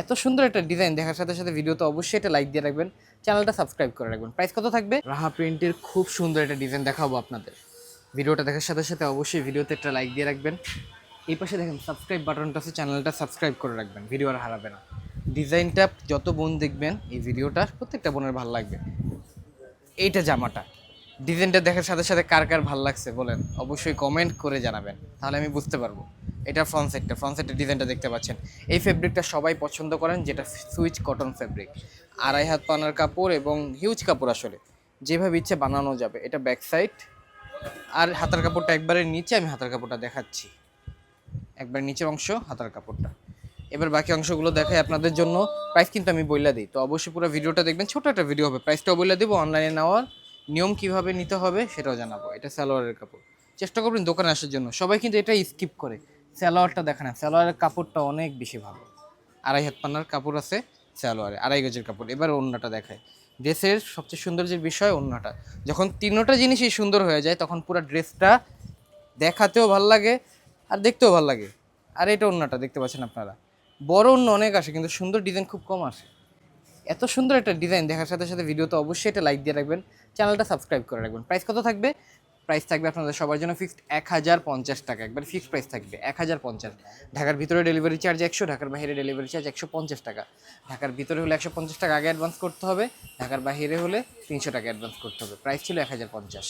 এত সুন্দর একটা ডিজাইন দেখার সাথে সাথে ভিডিওতে অবশ্যই এটা লাইক দিয়ে রাখবেন। চ্যানেলটা সাবস্ক্রাইব করে রাখবেন। প্রাইস কত থাকবে? রাহা প্রিন্টের খুব সুন্দর একটা ডিজাইন দেখাবো আপনাদের। ভিডিওটা দেখার সাথে সাথে অবশ্যই ভিডিওতে একটা লাইক দিয়ে রাখবেন। এই পাশে দেখেন সাবস্ক্রাইব বাটনটা আছে চ্যানেলটা সাবস্ক্রাইব করে রাখবেন। ভিডিও আর হারাবে না। ডিজাইনটা যত বোন দেখবেন, এই ভিডিওটা প্রত্যেকটা বোনের ভালো লাগবে। এইটা জামাটা। ডিজাইনটা দেখার সাথে সাথে কার কার ভালো লাগছে বলেন। অবশ্যই কমেন্ট করে জানাবেন। তাহলে আমি বুঝতে পারব। এটা ফ্রন্ট সেটটা ফ্রন্ট সেটের ডিজাইনটা দেখতে পাচ্ছেন। এই ফেব্রিকটা সবাই পছন্দ করেন, যেটা সুইচ কটন ফেব্রিক আড়াই হাত পানার কাপড় এবং হিউজ কাপড় আসলে। যেভাবে ইচ্ছে বানানো যাবে। এটা ব্যাক সাইড আর হাতার কাপড়টা একবারে নিচে, আমি হাতার কাপড়টা দেখাচ্ছি। একবার নিচের অংশ, হাতার কাপড়টা। এবার বাকি অংশগুলো দেখাই আপনাদের জন্য। প্রাইস কিন্তু আমি বইলা দিই। তো অবশ্যই পুরো ভিডিওটা দেখবেন। ছোটো একটা ভিডিও হবে। প্রাইসটাও বইলা দেবো অনলাইনে নেওয়ার। নিয়ম কীভাবে নিতে হবে সেটাও জানাব। এটা সালোয়ারের কাপড়। চেষ্টা করবেন দোকানে আসার জন্য। সবাই কিন্তু এটা স্কিপ করে। সালোয়ারটা দেখে না, সালোয়ারের কাপড়টা অনেক বেশি ভালো। আড়াই হাত পান্নার কাপড় আছে সালোয়ারে, আড়াই গজের কাপড়। এবার অন্যটা দেখায় ড্রেসের সবচেয়ে সুন্দর যে বিষয়, অন্যটা। যখন তিনোটা জিনিসই সুন্দর হয়ে যায়, তখন পুরো ড্রেসটা দেখাতেও ভালো লাগে আর দেখতেও ভালো লাগে। আর এটা অন্যটা, দেখতে পাচ্ছেন আপনারা? বড় অন্য অনেক আসে, কিন্তু সুন্দর ডিজাইন খুব কম আসে। এত সুন্দর একটা ডিজাইন দেখার সাথে সাথে ভিডিওতে অবশ্যই এটা লাইক দিয়ে রাখবেন। চ্যানেলটা সাবস্ক্রাইব করে রাখবেন। প্রাইস কত থাকবে? প্রাইস থাকবে আপনাদের সবার জন্য ফিক্সড এক হাজার পঞ্চাশ টাকা। একবার ফিক্সড প্রাইস থাকবে, এক হাজার পঞ্চাশ। ঢাকার ভিতরে ডেলিভারি চার্জ একশো, ঢাকার বাইরে ডেলিভারি চার্জ একশো পঞ্চাশ টাকা। ঢাকার ভিতরে হলে একশো পঞ্চাশ টাকা আগে অ্যাডভান্স করতে হবে, ঢাকার বাইরে হলে তিনশো টাকা অ্যাডভান্স করতে হবে। প্রাইস ছিল এক হাজার পঞ্চাশ।